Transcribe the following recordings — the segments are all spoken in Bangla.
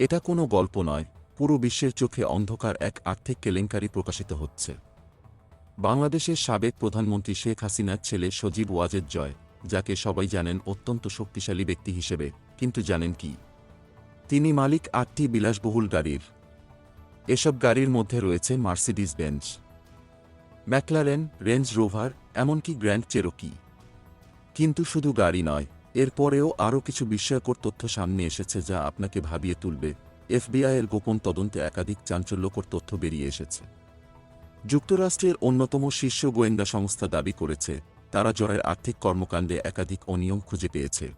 এটা কোনো গল্প নয়, পুরো বিশ্বের চোখে অন্ধকার এক আর্থিক কেলেঙ্কারি প্রকাশিত হচ্ছে। বাংলাদেশের সাবেক প্রধানমন্ত্রী শেখ হাসিনার ছেলে সজীব ওয়াজেদ জয়, যাকে সবাই জানেন অত্যন্ত শক্তিশালী ব্যক্তি হিসেবে, কিন্তু জানেন কি? তিনি মালিক আটটি বিলাসবহুল গাড়ির। এসব গাড়ির মধ্যে রয়েছে Mercedes Benz, McLaren, Range Rover, এমনকি গ্র্যান্ড চেরোকি। কিন্তু শুধু গাড়ি নয় এরপরেও আরও কিছু বিস্ময়কর তথ্য সামনে এসেছে যা আপনাকে ভাবিয়ে তুলবে। এফবিআইয়ের গোপন তদন্তে একাধিক চাঞ্চল্যকর তথ্য বেরিয়ে এসেছে। যুক্তরাষ্ট্রের অন্যতম শীর্ষ গোয়েন্দা সংস্থা দাবি করেছে, তারা জয়ের আর্থিক কর্মকাণ্ডে একাধিক অনিয়ম খুঁজে পেয়েছে।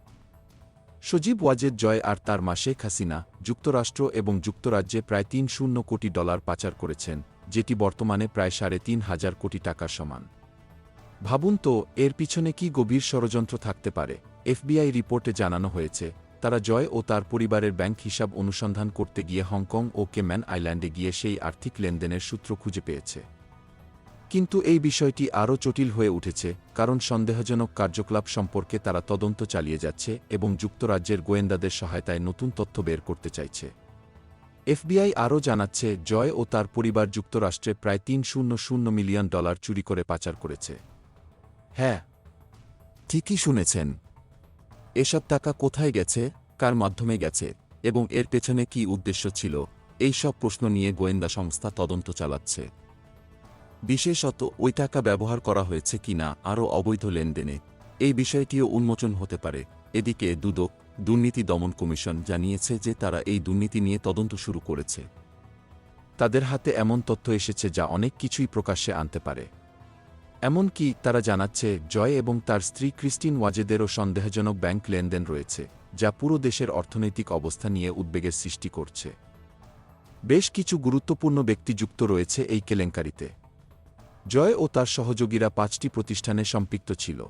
সজীব ওয়াজেদ জয় আর তার মা শেখ হাসিনা যুক্তরাষ্ট্র এবং যুক্তরাজ্যে প্রায় তিন শূন্য কোটি ডলার পাচার করেছেন, যেটি বর্তমানে প্রায় সাড়ে তিন হাজার কোটি টাকার সমান। ভাবুন তো, এর পিছনে কি গভীর ষড়যন্ত্র থাকতে পারে? এফবিআই রিপোর্টে জানানো হয়েছে, তারা জয় ও তার পরিবারের ব্যাংক হিসাব অনুসন্ধান করতে গিয়ে হংকং ও কেম্যান আইল্যান্ডে গিয়ে সেই আর্থিক লেনদেনের সূত্র খুঁজে পেয়েছে। কিন্তু এই বিষয়টি আরও জটিল হয়ে উঠেছে, কারণ সন্দেহজনক কার্যকলাপ সম্পর্কে তারা তদন্ত চালিয়ে যাচ্ছে এবং যুক্তরাজ্যের গোয়েন্দাদের সহায়তায় নতুন তথ্য বের করতে চাইছে। এফবিআই আরও জানাচ্ছে, জয় ও তার পরিবার যুক্তরাষ্ট্রে প্রায় তিন শূন্য শূন্য মিলিয়ন ডলার চুরি করে পাচার করেছে। হ্যাঁ ঠিকই শুনেছেন। এসব টাকা কোথায় গেছে, কার মাধ্যমে গেছে, এবং এর পেছনে কি উদ্দেশ্য ছিল, এই সব প্রশ্ন নিয়ে গোয়েন্দা সংস্থা তদন্ত চালাচ্ছে। বিশেষত ওই টাকা ব্যবহার করা হয়েছে কিনা আরও অবৈধ লেনদেনে। এই বিষয়টিও উন্মোচন হতে পারে, এদিকে দুদক, দুর্নীতি দমন কমিশন জানিয়েছে যে তারা এই দুর্নীতি নিয়ে তদন্ত শুরু করেছে। তাদের হাতে এমন তথ্য এসেছে যা অনেক কিছুই প্রকাশ্যে আনতে পারে। এমনকি তারা জানাচ্ছে, জয় এবং তার স্ত্রী ক্রিস্টিন ওয়াজেদেরও সন্দেহজনক ব্যাংক লেনদেন রয়েছে, যা পুরো দেশের অর্থনৈতিক অবস্থা নিয়ে উদ্বেগের সৃষ্টি করছে। বেশ কিছু গুরুত্বপূর্ণ ব্যক্তি যুক্ত রয়েছে এই কেলেঙ্কারিতে। জয় ও তার সহযোগীরা পাঁচটি প্রতিষ্ঠানে সম্পৃক্ত ছিল।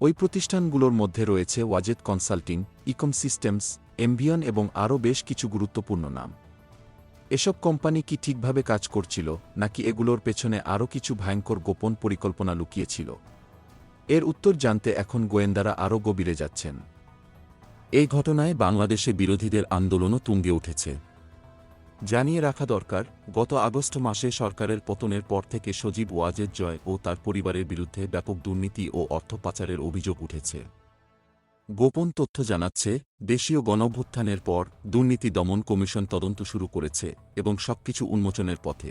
ওই প্রতিষ্ঠানগুলোর মধ্যে রয়েছে ওয়াজেদ কনসাল্টিং, ইকম সিস্টেমস, এমভিয়ন এবং আরও বেশ কিছু গুরুত্বপূর্ণ নাম। এসব কোম্পানি কি ঠিকভাবে কাজ করছিল, নাকি এগুলোর পেছনে আরও কিছু ভয়ঙ্কর গোপন পরিকল্পনা লুকিয়েছিল? এর উত্তর জানতে এখন গোয়েন্দারা আরও গভীরে যাচ্ছেন। এই ঘটনায় বাংলাদেশে বিরোধীদের আন্দোলনও তুঙ্গে উঠেছে। জানিয়ে রাখা দরকার, গত আগস্ট মাসে সরকারের পতনের পর থেকে সজীব ওয়াজেদ জয় ও তার পরিবারের বিরুদ্ধে ব্যাপক দুর্নীতি ও অর্থ পাচারের অভিযোগ উঠেছে। গোপন তথ্য জানাচ্ছে, দেশীয় গণভ্যুত্থানের পর দুর্নীতি দমন কমিশন তদন্ত শুরু করেছে এবং সবকিছু উন্মোচনের পথে।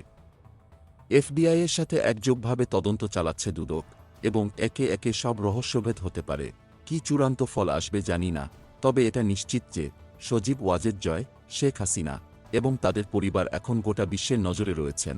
এফবিআইয়ের সাথে একযোগভাবে তদন্ত চালাচ্ছে দুদক এবং একে একে সব রহস্যভেদ হতে পারে। কি চূড়ান্ত ফল আসবে জানি না, তবে এটা নিশ্চিত যে সজীব ওয়াজেদ জয়, শেখ হাসিনা এবং তাদের পরিবার এখন গোটা বিশ্বের নজরে রয়েছেন।